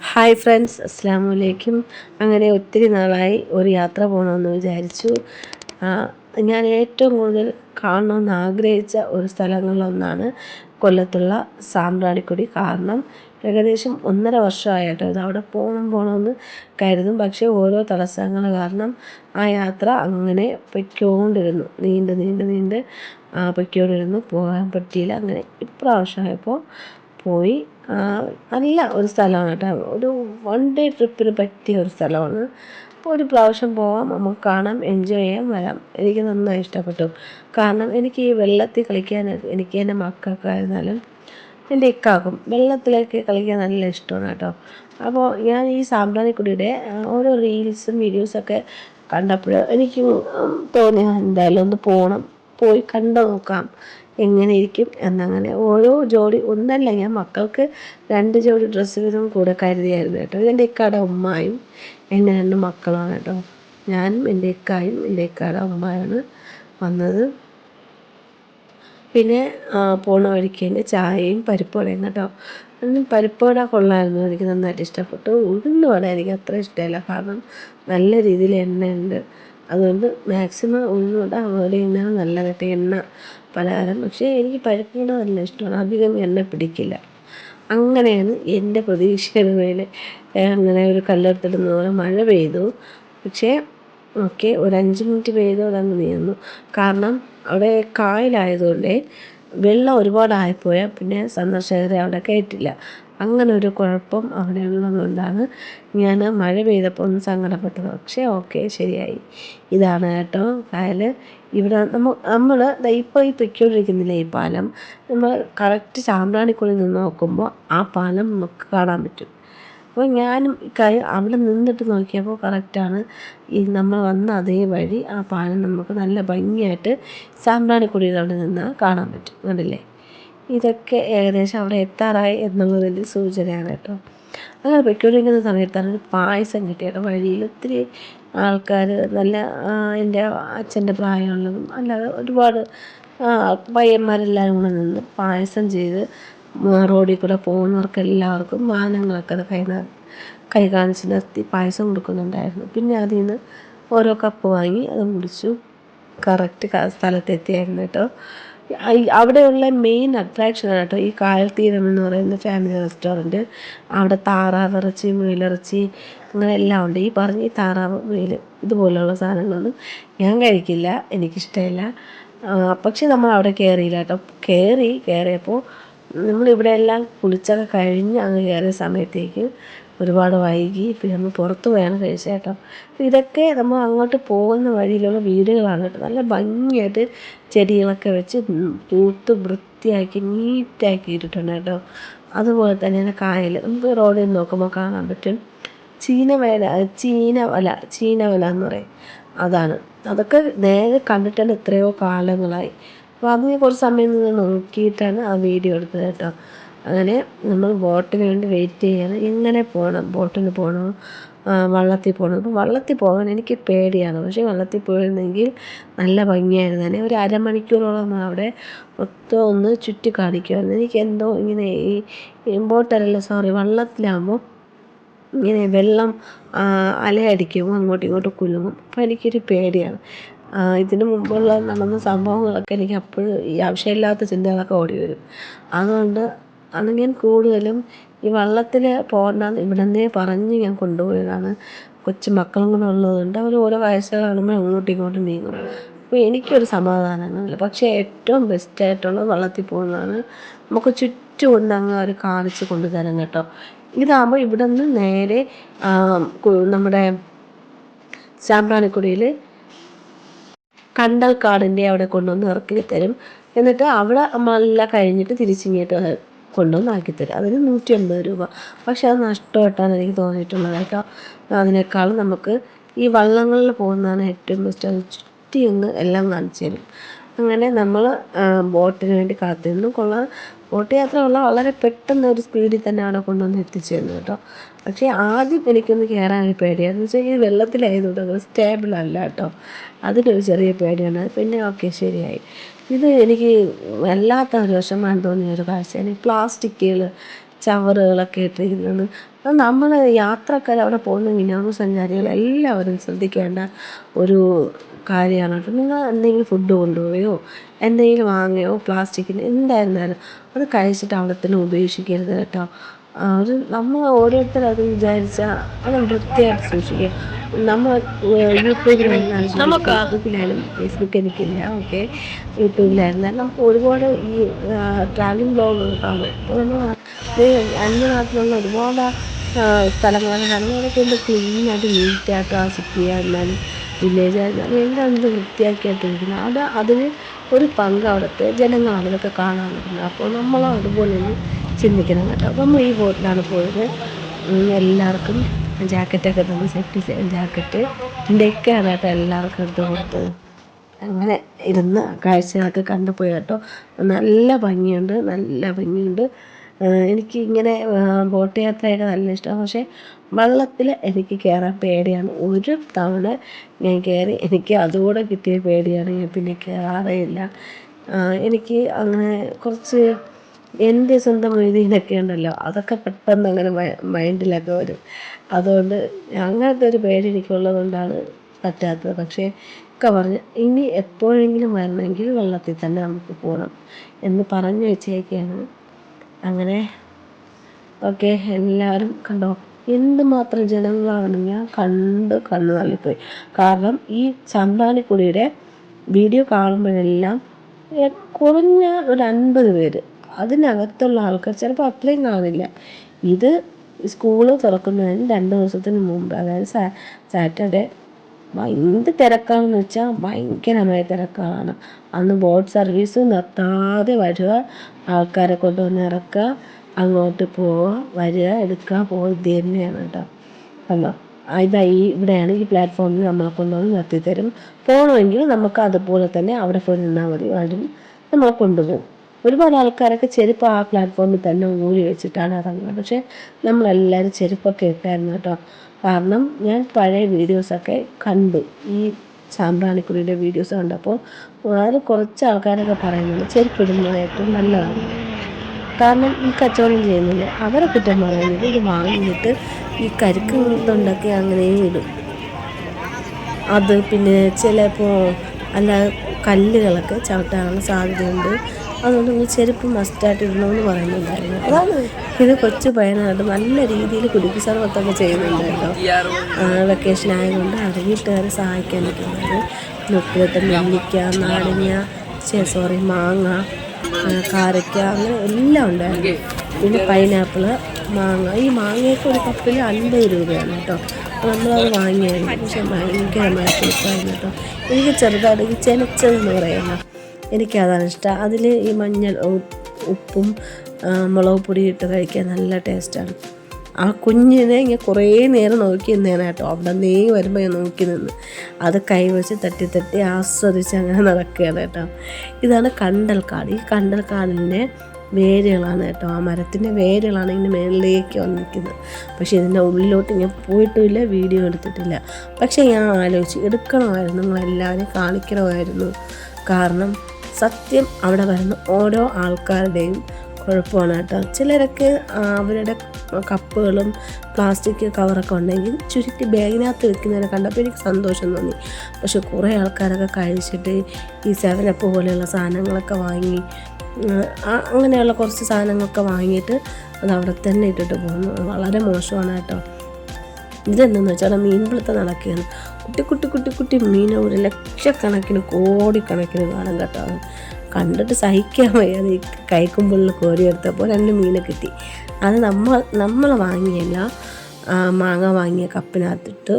Hi friends അസ്സാം വലൈക്കും അങ്ങനെ ഒത്തിരി നാളായി ഒരു യാത്ര പോകണമെന്ന് വിചാരിച്ചു. ഞാൻ ഏറ്റവും കൂടുതൽ കാണണമെന്ന് ആഗ്രഹിച്ച ഒരു സ്ഥലങ്ങളിലൊന്നാണ് കൊല്ലത്തുള്ള സാമ്പ്രാണിക്കുടി കാരണം ഏകദേശം ഒന്നര വർഷമായിട്ടോ ഇത് അവിടെ പോകണം പോകണമെന്ന് കരുതും. പക്ഷേ ഓരോ തടസ്സങ്ങൾ കാരണം ആ യാത്ര അങ്ങനെ പൊയ്ക്കൊണ്ടിരുന്നു. നീണ്ട് നീണ്ട് നീണ്ട് പൊയ്ക്കൊണ്ടിരുന്നു. പോകാൻ പറ്റിയില്ല. അങ്ങനെ ഇപ്രാവശ്യമായപ്പോൾ പോയി. നല്ല ഒരു സ്ഥലമാണ് കേട്ടോ. ഒരു വൺ ഡേ ട്രിപ്പിന് പറ്റിയ ഒരു സ്ഥലമാണ്. അപ്പോൾ ഒരു പ്രാവശ്യം പോവാം നമുക്ക് കാണാം എൻജോയ് ചെയ്യാം വരാം. എനിക്ക് നന്നായി ഇഷ്ടപ്പെട്ടു. കാരണം എനിക്ക് ഈ വെള്ളത്തിൽ കളിക്കാൻ എനിക്ക് എന്റെ മക്കൾക്കായിരുന്നാലും എന്റെ ഇക്കാക്കും വെള്ളത്തിലേക്ക് കളിക്കാൻ നല്ല ഇഷ്ടമാണ് കേട്ടോ. അപ്പോൾ ഞാൻ ഈ സാമ്പ്രാണിക്കുടിയുടെ ഓരോ റീൽസും വീഡിയോസൊക്കെ കണ്ടപ്പോൾ എനിക്ക് തോന്നി എന്തായാലും ഒന്ന് പോകണം പോയി കണ്ടു നോക്കാം. എങ്ങനെ ഇരിക്കും എന്നങ്ങനെ ഓരോ ജോഡി ഒന്നല്ല ഞാൻ മക്കൾക്ക് രണ്ട് ജോഡി ഡ്രസ്സ് വീതം കൂടെ കരുതിയായിരുന്നു കേട്ടോ. ഇതെന്റെ ഇക്കയുടെ ഉമ്മായും എന്റെ രണ്ട് മക്കളുമാണ് കേട്ടോ. ഞാനും എന്റെ ഇക്കായും എന്റെ ഇക്കയുടെ ഉമ്മയാണ് വന്നത്. പിന്നെ പോണ വഴിക്ക് എന്റെ ചായയും പരിപ്പുവടയും കേട്ടോ. പരിപ്പുവട കൊള്ളായിരുന്നു എനിക്ക് നന്നായിട്ട് ഇഷ്ടപ്പെട്ടു. ഉഴുന്ന് വട എനിക്ക് അത്ര ഇഷ്ടമല്ല. കാരണം നല്ല രീതിയിൽ എണ്ണയുണ്ട്. അതുകൊണ്ട് മാക്സിമം ഉഴുന്ന് അതുപോലെ അവോയ്ഡ് നല്ലതായിട്ട് എണ്ണ പലഹാരം. പക്ഷേ എനിക്ക് പരിപ്പുവട നല്ല ഇഷ്ടമാണ്. അധികം എണ്ണ പിടിക്കില്ല. അങ്ങനെയാണ് എന്റെ പ്രതീക്ഷയുടെ അങ്ങനെ ഒരു കല്ലെടുത്തിടുന്ന പോലെ മഴ പെയ്തു. പക്ഷേ ഓക്കെ ഒരു അഞ്ച് മിനിറ്റ് പെയ്തു അതങ്ങ് നീങ്ങുന്നു കാരണം അവിടെ കായലായതുകൊണ്ട് വെള്ളം ഒരുപാടായിപ്പോയാൽ പിന്നെ സന്ദർശകരെ അവിടെ കയറ്റില്ല അങ്ങനെ ഒരു കുഴപ്പം അവിടെ ഉള്ളതുകൊണ്ടാണ് ഞാൻ മഴ പെയ്തപ്പോൾ ഒന്ന് സങ്കടപ്പെട്ടത്. പക്ഷേ ഓക്കെ ശരിയായി. ഇതാണ് കേട്ടോ കായൽ ഇവിടെ നമ്മൾ നമ്മൾ ഇപ്പോൾ ഈ പൊയ്ക്കൊണ്ടിരിക്കുന്നില്ല ഈ പാലം നമ്മൾ കറക്റ്റ് ചാമ്പ്രാണിക്കുള്ളിൽ നിന്ന് നോക്കുമ്പോൾ ആ പാലം നമുക്ക് കാണാൻ പറ്റും. അപ്പോൾ ഞാനും കൈ അവിടെ നിന്നിട്ട് നോക്കിയപ്പോൾ കറക്റ്റാണ് ഈ നമ്മൾ വന്ന അതേ വഴി ആ പാലം നമുക്ക് നല്ല ഭംഗിയായിട്ട് സാമ്പ്രാണിക്കുടിയിൽ അവിടെ നിന്ന് കാണാൻ പറ്റും. കണ്ടില്ലേ? ഇതൊക്കെ ഏകദേശം അവിടെ എത്താറായി എന്നുള്ളതിന്റെ സൂചനയാണ് കേട്ടോ. അങ്ങനെ പൊയ്ക്കൊണ്ടിരിക്കുന്ന സമയത്താണ് ഒരു പായസം കിട്ടിയത് വഴിയിൽ ഒത്തിരി ആൾക്കാർ നല്ല എന്റെ അച്ഛന്റെ പ്രായമുള്ളതും അല്ലാതെ ഒരുപാട് പയ്യന്മാരെല്ലാവരും കൂടെ നിന്ന് പായസം ചെയ്ത് റോഡിൽ കൂടെ പോകുന്നവർക്ക് എല്ലാവർക്കും വാഹനങ്ങളൊക്കെ അത് കൈ കൈ കാണിച്ച് നിർത്തി പായസം കൊടുക്കുന്നുണ്ടായിരുന്നു. പിന്നെ അതിൽ നിന്ന് ഓരോ കപ്പ് വാങ്ങി അത് കുടിച്ചു കറക്റ്റ് സ്ഥലത്തെത്തിയായിരുന്നു കേട്ടോ. അവിടെയുള്ള മെയിൻ അട്രാക്ഷനാണ് കേട്ടോ ഈ കായൽ തീരം എന്ന് പറയുന്ന ഫാമിലി റെസ്റ്റോറന്റ് അവിടെ താറാവ് ഇറച്ചി മുയലിറച്ചി അങ്ങനെ എല്ലാം ഉണ്ട്. ഈ പറഞ്ഞ ഈ താറാവ് മുയൽ ഇതുപോലെയുള്ള സാധനങ്ങളൊന്നും ഞാൻ കഴിക്കില്ല. എനിക്കിഷ്ടമില്ല. പക്ഷേ നമ്മൾ അവിടെ കയറിയില്ല കേട്ടോ. കയറി കയറിയപ്പോൾ നമ്മളിവിടെ എല്ലാം കുളിച്ചൊക്കെ കഴിഞ്ഞ് അങ്ങ് കയറിയ സമയത്തേക്ക് ഒരുപാട് വൈകി പിന്നെ നമ്മൾ പുറത്ത് പോയാണ് കഴിച്ചത് കേട്ടോ. ഇതൊക്കെ നമ്മൾ അങ്ങോട്ട് പോകുന്ന വഴിയിലുള്ള വീടുകളാണ് കേട്ടോ. നല്ല ഭംഗിയായിട്ട് ചെടികളൊക്കെ വെച്ച് പൂത്ത് വൃത്തിയാക്കി നീറ്റാക്കി ഇട്ടിട്ടുണ്ട് കേട്ടോ. അതുപോലെ തന്നെയാണ് കായൽ. നമുക്ക് റോഡിൽ നിന്ന് നോക്കുമ്പോൾ കാണാൻ പറ്റും. ചീനവേല ചീനവല ചീനവല എന്ന് പറയും. അതാണ്. അതൊക്കെ നേരെ കണ്ടിട്ടാണ് എത്രയോ കാലങ്ങളായി. അപ്പോൾ അത് കുറച്ച് സമയം നിന്ന് നോക്കിയിട്ടാണ് ആ വീഡിയോ എടുത്തത് കേട്ടോ. അങ്ങനെ നമ്മൾ ബോട്ടിന് വേണ്ടി വെയിറ്റ് ചെയ്യാണ്. എങ്ങനെ പോകണം ബോട്ടിന് പോകണോ വള്ളത്തിൽ പോകണം അപ്പോൾ വള്ളത്തിൽ പോകാൻ എനിക്ക് പേടിയാണ്. പക്ഷേ വള്ളത്തിൽ പോയിരുന്നെങ്കിൽ നല്ല ഭംഗിയായിരുന്നു. തന്നെ ഒരു അരമണിക്കൂറോളം അവിടെ മൊത്തം ഒന്ന് ചുറ്റി കാണിക്കുമായിരുന്നു എനിക്ക് എന്തോ ഇങ്ങനെ ഈ ബോട്ടല്ലല്ലോ സോറി വള്ളത്തിലാകുമ്പോൾ ഇങ്ങനെ വെള്ളം അലയടിക്കും. അങ്ങോട്ടും ഇങ്ങോട്ടും കുലുങ്ങും. അപ്പോൾ എനിക്കൊരു പേടിയാണ്. ഇതിന് മുമ്പുള്ള നടന്ന സംഭവങ്ങളൊക്കെ എനിക്ക് അപ്പോഴും ഈ ആവശ്യമില്ലാത്ത ചിന്തകളൊക്കെ ഓടി വരും. അതുകൊണ്ട് അന്ന് ഞാൻ കൂടുതലും ഈ വള്ളത്തിൽ പോകണ്ടെന്ന് ഇവിടുന്ന് പറഞ്ഞ് ഞാൻ കൊണ്ടുപോയതാണ്. കൊച്ചു മക്കളും കൂടെ ഉള്ളതുകൊണ്ട് അവർ ഓരോ കാഴ്ചകൾ കാണുമ്പോൾ അങ്ങോട്ടും ഇങ്ങോട്ടും നീങ്ങും. അപ്പോൾ എനിക്കൊരു സമാധാനങ്ങളില്ല പക്ഷേ ഏറ്റവും ബെസ്റ്റായിട്ടുള്ളത് വള്ളത്തിൽ പോകുന്നതാണ് നമുക്ക് ചുറ്റും ഒന്ന് അങ്ങ് അവർ കാണിച്ച് കൊണ്ടുതരാം കേട്ടോ. ഇതാകുമ്പോൾ ഇവിടുന്ന് നേരെ നമ്മുടെ സാമ്പ്രാണിക്കുടിയിൽ കണ്ടൽക്കാടിന്റെ അവിടെ കൊണ്ടുവന്ന് ഇറക്കി തരും. എന്നിട്ട് അവിടെ നമ്മളെല്ലാം കഴിഞ്ഞിട്ട് തിരിച്ചിങ്ങോട്ട് കൊണ്ടുവന്ന് ആക്കി തരും. അതിന് നൂറ്റി അമ്പത് രൂപ. പക്ഷെ അത് നഷ്ടമായിട്ടാണ് എനിക്ക് തോന്നിയിട്ടുള്ളത്. കേട്ടോ. അതിനേക്കാളും നമുക്ക് ഈ വള്ളങ്ങളിൽ പോകുന്നതാണ് ഏറ്റവും ബെസ്റ്റ് അത് ചുറ്റി അങ്ങ് എല്ലാം കാണിച്ചു തരും. അങ്ങനെ നമ്മൾ ബോട്ടിന് വേണ്ടി കാത്തിരുന്നു. കൊള്ളാം. ബോട്ട് യാത്ര വളരെ പെട്ടെന്ന് ഒരു സ്പീഡിൽ തന്നെ അവിടെ കൊണ്ടുവന്ന് എത്തിച്ചേരുന്നു കേട്ടോ. പക്ഷേ ആദ്യം എനിക്കൊന്ന് കയറാൻ പേടിയായിരുന്നു വെച്ചാൽ ഈ വെള്ളത്തിലായതുകൊണ്ട് അങ്ങനെ സ്റ്റേബിൾ അല്ല കേട്ടോ. അതിനൊരു ചെറിയ പേടിയാണ്. പിന്നെ ഓക്കെ ശരിയായി. ഇത് എനിക്ക് വല്ലാത്ത ഒരു വിഷമം തോന്നിയ ഒരു കാഴ്ചയാണ്. ഈ പ്ലാസ്റ്റിക്കുകൾ ചവറുകളൊക്കെ ഇട്ടിരിക്കുന്നത്. നമ്മൾ യാത്രക്കാർ അവിടെ പോകുന്ന വിനോദസഞ്ചാരികൾ എല്ലാവരും ശ്രദ്ധിക്കേണ്ട ഒരു കാര്യമാണ് കേട്ടോ നിങ്ങൾ എന്തെങ്കിലും ഫുഡ് കൊണ്ടുപോവുകയോ എന്തെങ്കിലും വാങ്ങുകയോ പ്ലാസ്റ്റിക്കിന്റെ എന്തായിരുന്നാലും അത് കഴിച്ചിട്ട് അവിടെ തന്നെ ഉപേക്ഷിക്കരുത് കേട്ടോ. അത് നമ്മൾ ഓരോരുത്തർ അത് വിചാരിച്ചാൽ അത് വൃത്തിയായിട്ട് സൂക്ഷിക്കുക. നമ്മൾ യൂട്യൂബിലായിരുന്നാലും ഫേസ്ബുക്കിലായാലും ഫേസ്ബുക്ക് എനിക്കില്ല ഓക്കെ? യൂട്യൂബിലായിരുന്നാലും നമുക്ക് ഒരുപാട് ഈ ട്രാവലിംഗ് ബ്ലോഗ് കാണും. അപ്പോൾ നമ്മൾ അന്യനാട്ടിലുള്ള ഒരുപാട് സ്ഥലങ്ങളൊക്കെ കാണുമ്പോൾ അതൊക്കെ ക്ലീനായിട്ട് നീറ്റായിട്ട് ആ സിറ്റി ആയിരുന്നാലും വില്ലേജ് ആയിരുന്നാലും എല്ലാം ഇത് വൃത്തിയാക്കിയിട്ടിരിക്കുന്നത് അത് അതിന് ഒരു പങ്ക് അവിടുത്തെ ജനങ്ങൾ അതിലൊക്കെ കാണാൻ വരുന്നത് അപ്പോൾ നമ്മളും അതുപോലെ ഒന്ന് ചിന്തിക്കണം കേട്ടോ. നമ്മൾ ഈ ബോട്ടിലാണ് പോയത്. എല്ലാവർക്കും ജാക്കറ്റൊക്കെ തന്ന് സെറ്റ് ജാക്കറ്റ് ഇതൊക്കെയാണ് കേട്ടോ എല്ലാവർക്കും എടുത്ത് കൊടുത്തത്. അങ്ങനെ ഇരുന്ന് കാഴ്ചകളൊക്കെ കണ്ടു പോയി കേട്ടോ. നല്ല ഭംഗിയുണ്ട് നല്ല ഭംഗിയുണ്ട്. എനിക്ക് ഇങ്ങനെ ബോട്ട് യാത്രയൊക്കെ നല്ല ഇഷ്ടമാണ്. പക്ഷേ വള്ളത്തിൽ എനിക്ക് കയറാൻ പേടിയാണ്. ഒരു തവണ ഞാൻ കയറി എനിക്ക് അതുകൂടെ കിട്ടിയ പേടിയാണ്. ഞാൻ പിന്നെ കയറാറേ ഇല്ല എനിക്ക് അങ്ങനെ കുറച്ച് എന്റെ സ്വന്തം മൊയ്തീനൊക്കെ ഉണ്ടല്ലോ. അതൊക്കെ പെട്ടെന്ന് അങ്ങനെ മൈൻഡിലൊക്കെ വരും. അതുകൊണ്ട് അങ്ങനത്തെ ഒരു പേടി എനിക്കുള്ളത് കൊണ്ടാണ് പറ്റാത്തത്. പക്ഷേ ഒക്കെ പറഞ്ഞ് ഇനി എപ്പോഴെങ്കിലും വരണമെങ്കിൽ വെള്ളത്തിൽ തന്നെ നമുക്ക് പോകണം എന്ന് പറഞ്ഞു വെച്ചേക്കാണ്. അങ്ങനെ. ഓക്കെ എല്ലാവരും കണ്ടോ? എന്തുമാത്രം ജനങ്ങളാണ് ഞാൻ കണ്ട് കണ്ണ് തള്ളിപ്പോയി. കാരണം ഈ ചന്താനിക്കുടിയുടെ വീഡിയോ കാണുമ്പോഴെല്ലാം കുറഞ്ഞ ഒരു അൻപത് പേര്. അതിനകത്തുള്ള ആൾക്കാർ ചിലപ്പോൾ അത്രയും കാണില്ല ഇത് സ്കൂൾ തുറക്കുന്നതിന് രണ്ട് ദിവസത്തിന് മുമ്പ് അതായത് സാറ്റർഡേ. എന്ത് തിരക്കാണെന്ന് വെച്ചാൽ ഭയങ്കരമായ തിരക്കാണ്. അന്ന് ബോട്ട് സർവീസ് നിർത്താതെ വരിക ആൾക്കാരെ കൊണ്ടുവന്ന് ഇറക്കുക അങ്ങോട്ട് പോവുക വരിക എടുക്കുക പോവുക ഇത് തന്നെയാണ് കേട്ടോ. കണ്ടോ ഇതാ ഈ ഇവിടെയാണ് ഈ പ്ലാറ്റ്ഫോമിൽ നമ്മളെ കൊണ്ടുവന്ന് നിർത്തിത്തരും. പോകണമെങ്കിൽ നമുക്ക് അതുപോലെ തന്നെ അവിടെ പോയി നിന്നാൽ മതി. അവരും നമ്മളെ കൊണ്ടുപോകും. ഒരുപാട് ആൾക്കാരൊക്കെ ചെരുപ്പ് ആ പ്ലാറ്റ്ഫോമിൽ തന്നെ ഊരി വെച്ചിട്ടാണ് ഇറങ്ങുന്നത്. പക്ഷേ നമ്മളെല്ലാവരും ചെരുപ്പൊക്കെ ഇട്ടായിരുന്നു കേട്ടോ. കാരണം ഞാൻ പഴയ വീഡിയോസൊക്കെ കണ്ടു. ഈ സാമ്പ്രാണിക്കുടിയുടെ വീഡിയോസ് കണ്ടപ്പോൾ അത് കുറച്ച് ആൾക്കാരൊക്കെ പറയുന്നുണ്ട് ചെരുപ്പിടുന്നത് ഏറ്റവും നല്ലതാണ്. കാരണം ഈ കച്ചവടം ചെയ്യുന്നില്ല. അവരെ കുറ്റം പറയുന്നത് ഇത് വാങ്ങിയിട്ട് ഈ കരിക്ക് ഇതുണ്ടാക്കി അങ്ങനെ ഇടും. അത് പിന്നെ ചിലപ്പോൾ അല്ല കല്ലുകളൊക്കെ ചവിട്ടാനുള്ള സാധ്യതയുണ്ട്. അതുകൊണ്ട് നിങ്ങൾ ചെരുപ്പ് മസ്റ്റായിട്ട് ഇടണമെന്ന് പറയുന്നുണ്ടായിരുന്നു. അതാണ് ഇത് കൊച്ചു പയ്യനായിട്ട് നല്ല രീതിയിൽ കുടുക്കി സർവത്തൊക്കെ ചെയ്യുന്നുണ്ട് കേട്ടോ വെക്കേഷൻ ആയതുകൊണ്ട് അവർ സഹായിക്കാൻ നിൽക്കുന്നത്. ഉപ്പിലിട്ട് നെല്ലിക്ക നാരങ്ങ സോറി മാങ്ങ കാരയ്ക്ക അങ്ങനെ എല്ലാം ഉണ്ടായിരുന്നു. പിന്നെ പൈനാപ്പിൾ മാങ്ങ. ഈ മാങ്ങയൊക്കെ ഒരു കപ്പിൽ അൻപത് രൂപയാണ് കേട്ടോ. അപ്പോൾ നമ്മളത് വാങ്ങിയായിരുന്നു. പക്ഷെ ഭയങ്കരമായ കുഴപ്പമായിരുന്നു കേട്ടോ. എനിക്ക് ഈ ചെനച്ചതെന്ന് പറയുന്ന എനിക്കതാണ് ഇഷ്ടം. അതിൽ ഈ മഞ്ഞൾ ഉപ്പും മുളക് പൊടി ഇട്ട് കഴിക്കാൻ നല്ല ടേസ്റ്റാണ്. ആ കുഞ്ഞിനെ ഇങ്ങനെ കുറേ നേരം നോക്കി നിന്നേനെ കേട്ടോ. അവിടെ നീ വരുമ്പോൾ ഞാൻ നോക്കി നിന്ന്. അത് കൈവച്ച് തട്ടി തട്ടി ആസ്വദിച്ച് അങ്ങനെ നടക്കുകയാണ് കേട്ടോ. ഇതാണ് കണ്ടൽക്കാട്. ഈ കണ്ടൽക്കാടിന്റെ വേരുകളാണ് കേട്ടോ. ആ മരത്തിന്റെ വേരുകളാണ് ഇതിന്റെ മേളിലേക്ക് വന്നിരിക്കുന്നത്. പക്ഷേ ഇതിന്റെ ഉള്ളിലോട്ട് ഞാൻ പോയിട്ടുമില്ല വീഡിയോ എടുത്തിട്ടില്ല. പക്ഷേ ഞാൻ ആലോചിച്ച് എടുക്കണമായിരുന്നു. നിങ്ങളെല്ലാവരും കാണിക്കണമായിരുന്നു. കാരണം സത്യം അവിടെ വരുന്ന ഓരോ ആൾക്കാരുടെയും കുഴപ്പമാണ് കേട്ടോ ചിലരൊക്കെ അവരുടെ കപ്പുകളും പ്ലാസ്റ്റിക് കവറൊക്കെ ഉണ്ടെങ്കിൽ ചുരുട്ടി ബാഗിനകത്ത് വെക്കുന്നതിനെ കണ്ടപ്പോൾ എനിക്ക് സന്തോഷം തോന്നി. പക്ഷെ കുറേ ആൾക്കാരൊക്കെ കഴിച്ചിട്ട് ഈ സെവനപ്പ് പോലെയുള്ള സാധനങ്ങളൊക്കെ വാങ്ങി അങ്ങനെയുള്ള കുറച്ച് സാധനങ്ങളൊക്കെ വാങ്ങിയിട്ട് അത് അവിടെ തന്നെ ഇട്ടിട്ട് പോകുന്നു. വളരെ മോശമാണ് കേട്ടോ ഇതെന്തെന്ന് വെച്ചാൽ മീൻ പിടുത്തം നടക്കുകയാണ്. കുട്ടി കുട്ടി കുട്ടി കുട്ടി മീൻ ഒരു ലക്ഷക്കണക്കിന് കോടിക്കണക്കിന് കാണാൻ കേട്ടോ. കണ്ടിട്ട് സഹിക്കാൻ വയ്യാതെ കൈക്കുമ്പിളിൽ കോരിയെടുത്തപ്പോൾ രണ്ട് മീനെ കിട്ടി. അത് നമ്മൾ നമ്മൾ വാങ്ങിയല്ല മാങ്ങ വാങ്ങിയ കപ്പിനകത്തിട്ട്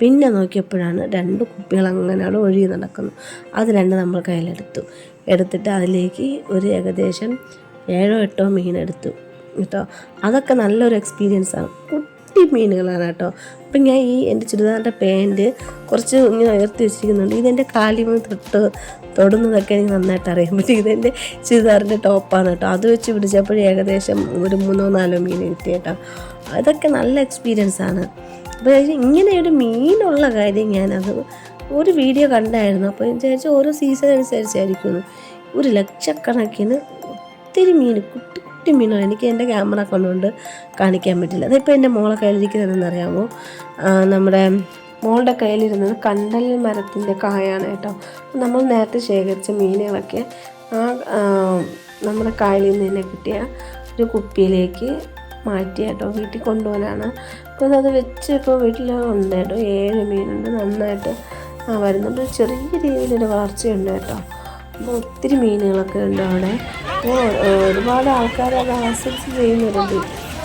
പിന്നെ നോക്കിയപ്പോഴാണ് രണ്ട് കുപ്പികൾ അങ്ങനെയാണ് ഒഴുകി നടക്കുന്നു. അത് രണ്ട് നമ്മൾ കയ്യിലെടുത്തു. എടുത്തിട്ട് അതിലേക്ക് ഒരു ഏകദേശം ഏഴോ എട്ടോ മീൻ എടുത്തു. കേട്ടോ? അതൊക്കെ നല്ലൊരു എക്സ്പീരിയൻസ് ആണ്. കുട്ടി മീനുകളാണ് കേട്ടോ. അപ്പം ഞാൻ ഈ എന്റെ ചുരിദാറിന്റെ പാന്റ് കുറച്ച് ഇങ്ങനെ ഉയർത്തി വെച്ചിരിക്കുന്നുണ്ട്. ഇതെന്റെ കാലിമ തൊട്ട് തൊടുന്നതൊക്കെ എനിക്ക് നന്നായിട്ട് അറിയാൻ പറ്റും. ഇതെന്റെ ചുരിദാറിന്റെ ടോപ്പാണ് കേട്ടോ. അത് വെച്ച് പിടിച്ചപ്പോഴും ഏകദേശം ഒരു മൂന്നോ നാലോ മീൻ കിട്ടി കേട്ടോ. അതൊക്കെ നല്ല എക്സ്പീരിയൻസ് ആണ്. അപ്പോൾ ഇങ്ങനെ ഒരു മീനുള്ള കാര്യം ഞാനത് ഒരു വീഡിയോ കണ്ടായിരുന്നു. അപ്പോൾ വിചാരിച്ചു ഓരോ സീസൺ അനുസരിച്ചായിരിക്കുന്നു ഒരു ലക്ഷക്കണക്കിന് ഒത്തിരി മീൻ കുട്ടി കുട്ടി മീനാണ് എനിക്ക് എന്റെ ക്യാമറ കൊണ്ടുകൊണ്ട് കാണിക്കാൻ പറ്റില്ല. അതിപ്പോൾ എന്റെ മോളെ കയ്യിലിരിക്കുന്നതെന്ന് അറിയാമോ? നമ്മുടെ മോളുടെ കയ്യിലിരുന്നത് കണ്ടൽ മരത്തിന്റെ കായാണ് കേട്ടോ. നമ്മൾ നേരത്തെ ശേഖരിച്ച മീനുകളൊക്കെ ആ നമ്മുടെ കായലിൽ നിന്ന് തന്നെ കിട്ടിയ ഒരു കുപ്പിയിലേക്ക് മാറ്റി കേട്ടോ. വീട്ടിൽ കൊണ്ടുപോകാനാണ്. അപ്പോൾ അത് വെച്ച് ഇപ്പോൾ വീട്ടിൽ ഉണ്ട് കേട്ടോ. ഏഴ് മീനുണ്ട്. നന്നായിട്ട് വരുന്നുണ്ട്. ചെറിയ രീതിയിലൊരു വളർച്ചയുണ്ട് കേട്ടോ. അപ്പോൾ ഒത്തിരി മീനുകളൊക്കെ ഉണ്ട് അവിടെ. അപ്പോൾ ഒരുപാട് ആൾക്കാർ അത് ആസ്വദിച്ച് ചെയ്യുന്നുണ്ട്.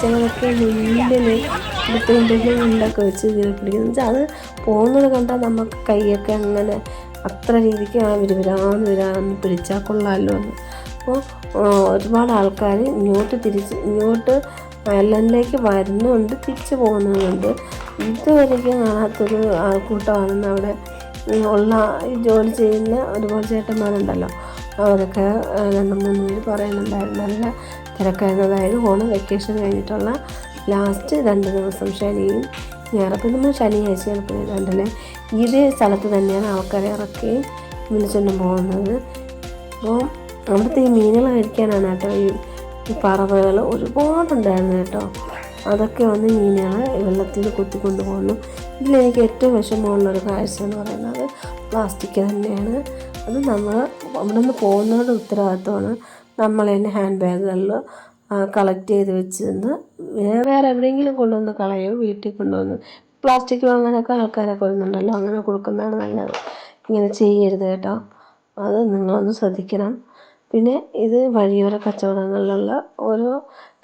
ചിലതൊക്കെ മുന്നിൽ എടുത്തുകൊണ്ടിരുന്ന മുണ്ടൊക്കെ വെച്ച് പിടിക്കുന്നത് വെച്ചാൽ അത് പോകുന്നത് കണ്ടാൽ നമുക്ക് കൈയൊക്കെ അങ്ങനെ അത്ര രീതിക്ക് ആ വിരുവിരാന്ന് വിരാന്ന് പിടിച്ചാൽ കൊള്ളാമല്ലോ എന്ന്. അപ്പോൾ ഒരുപാട് ആൾക്കാർ ഇങ്ങോട്ട് തിരിച്ച് ഇങ്ങോട്ട് അയർലൻഡിലേക്ക് വരുന്നുണ്ട് തിരിച്ചു പോകുന്നുണ്ട് ഇതുവരെയ്ക്കും കാണാത്തൊരു ആൾക്കൂട്ടമാണെന്ന് അവിടെ ഉള്ള ജോലി ചെയ്യുന്ന ഒരുപാട് ചേട്ടന്മാരുണ്ടല്ലോ. അവരൊക്കെ രണ്ട് മൂന്ന് പേര് പറയുന്നുണ്ടായിരുന്നു. നല്ല തിരക്കായിരുന്നതായത് ഓണം വെക്കേഷൻ കഴിഞ്ഞിട്ടുള്ള ലാസ്റ്റ് രണ്ട് ദിവസം ശനിയും ഞായറപ്പം നമ്മൾ ശനിയാഴ്ചയാണ് പോയതുകൊണ്ടല്ലേ ഇതേ സ്ഥലത്ത് തന്നെയാണ് ആൾക്കാരെ ഇറക്കി വിളിച്ചുകൊണ്ട് പോകുന്നത്. അപ്പോൾ അവിടുത്തെ ഈ മീനുകൾ കഴിക്കാനാണ് കേട്ടോ ഈ പറവകൾ ഒരുപാടുണ്ടായിരുന്നു കേട്ടോ. അതൊക്കെ വന്ന് മീനുകളെ വെള്ളത്തിൽ കുത്തിക്കൊണ്ട് പോകുന്നു ഇതിലെനിക്ക് ഏറ്റവും വിഷമമുള്ളൊരു കാഴ്ച എന്ന് പറയുന്നത് പ്ലാസ്റ്റിക് തന്നെയാണ്. അത് നമ്മൾ അവിടെ നിന്ന് പോകുന്നവരുടെ ഉത്തരവാദിത്തമാണ് നമ്മൾ തന്നെ ഹാൻഡ് ബാഗുകളിൽ കളക്ട് ചെയ്ത് വെച്ചിരുന്ന് വേറെ എവിടെയെങ്കിലും കൊണ്ടുവന്ന് കളയോ വീട്ടിൽ കൊണ്ടുവന്ന്. പ്ലാസ്റ്റിക് വാങ്ങാനൊക്കെ ആൾക്കാരെ കൊല്ലുന്നുണ്ടല്ലോ അങ്ങനെ കൊടുക്കുന്നതാണ് നല്ലത്. ഇങ്ങനെ ചെയ്യരുത് കേട്ടോ. അത് നിങ്ങളൊന്ന് ശ്രദ്ധിക്കണം. പിന്നെ ഇത് വഴിയോര കച്ചവടങ്ങളിലുള്ള ഓരോ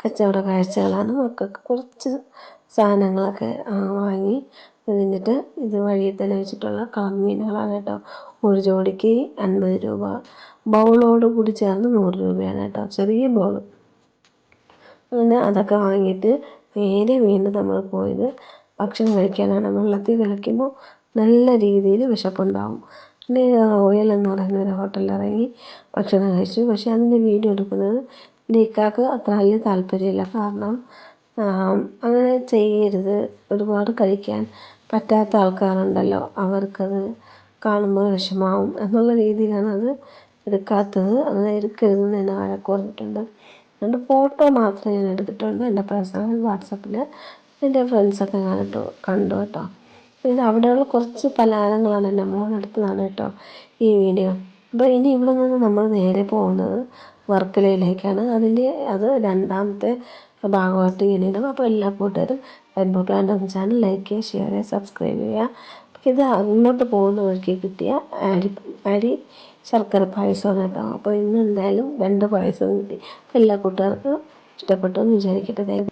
കച്ചവട കാഴ്ചകളാണ് മക്കൾക്ക് കുറച്ച് സാധനങ്ങളൊക്കെ വാങ്ങി കഴിഞ്ഞിട്ട് ഇത് വഴിയിൽ തന്നെ വെച്ചിട്ടുള്ള കളമീനുകളാണ് കേട്ടോ. ഒരു ജോഡിക്ക് അൻപത് രൂപ. ബൗളോട് കൂടി ചേർന്ന് നൂറ് രൂപയാണ് കേട്ടോ. ചെറിയ ബൗൾ അങ്ങനെ അതൊക്കെ വാങ്ങിയിട്ട് നേരെ വീണ്ടും നമ്മൾ പോയത് ഭക്ഷണം കഴിക്കാനാണ്. വെള്ളത്തിൽ കളിക്കുമ്പോൾ നല്ല രീതിയിൽ വിശപ്പുണ്ടാവും. പിന്നെ റോയൽ എന്ന് പറയുന്ന ഒരു ഹോട്ടലിൽ ഇറങ്ങി ഭക്ഷണം കഴിച്ചു. പക്ഷേ അതിന്റെ വീഡിയോ എടുക്കുന്നത് എന്റെ ഇക്കാക്ക് അത്ര വലിയ താല്പര്യമില്ല. കാരണം അങ്ങനെ ചെയ്യരുത്. ഒരുപാട് കഴിക്കാൻ പറ്റാത്ത ആൾക്കാരുണ്ടല്ലോ. അവർക്കത് കാണുമ്പോൾ വിഷമാവും എന്നുള്ള രീതിയിലാണ് അത് എടുക്കാത്തത്. അത് എടുക്കരുതെന്ന് എന്നെ വഴക്ക് പറഞ്ഞിട്ടുണ്ട്. അതുകൊണ്ട് ഫോട്ടോ മാത്രമേ ഞാൻ എടുത്തിട്ടുള്ളൂ എന്റെ പേഴ്സണൽ വാട്സപ്പിൽ. എന്റെ ഫ്രണ്ട്സൊക്കെ കണ്ടു കണ്ടു കേട്ടോ. പിന്നെ അവിടെയുള്ള കുറച്ച് പലഹാരങ്ങളാണ് എന്റെ മോൻ എടുത്തതാണ് കേട്ടോ ഈ വീഡിയോ. അപ്പോൾ ഇനി ഇവിടെ നിന്ന് നമ്മൾ നേരെ പോകുന്നത് വർക്കലയിലേക്കാണ്. അതിന്റെ അത് രണ്ടാമത്തെ ഭാഗമായിട്ട് ഇങ്ങനെ ഇടും. അപ്പോൾ എല്ലാ കൂട്ടുകാരും റെയിൻബോ പ്ലാന്റ് ചാനൽ ലൈക്ക് ചെയ്യുക ഷെയർ ചെയ്യുക സബ്സ്ക്രൈബ് ചെയ്യുക. ഇത് അങ്ങോട്ട് പോകുന്ന വഴിക്ക് കിട്ടിയ അരി അരി ശർക്കര പായസമാണ് കേട്ടോ. അപ്പോൾ ഇന്ന് എന്തായാലും രണ്ട് പായസം കിട്ടി. എല്ലാ കൂട്ടുകാർക്കും ഇഷ്ടപ്പെട്ടു എന്ന് വിചാരിക്കട്ടെ.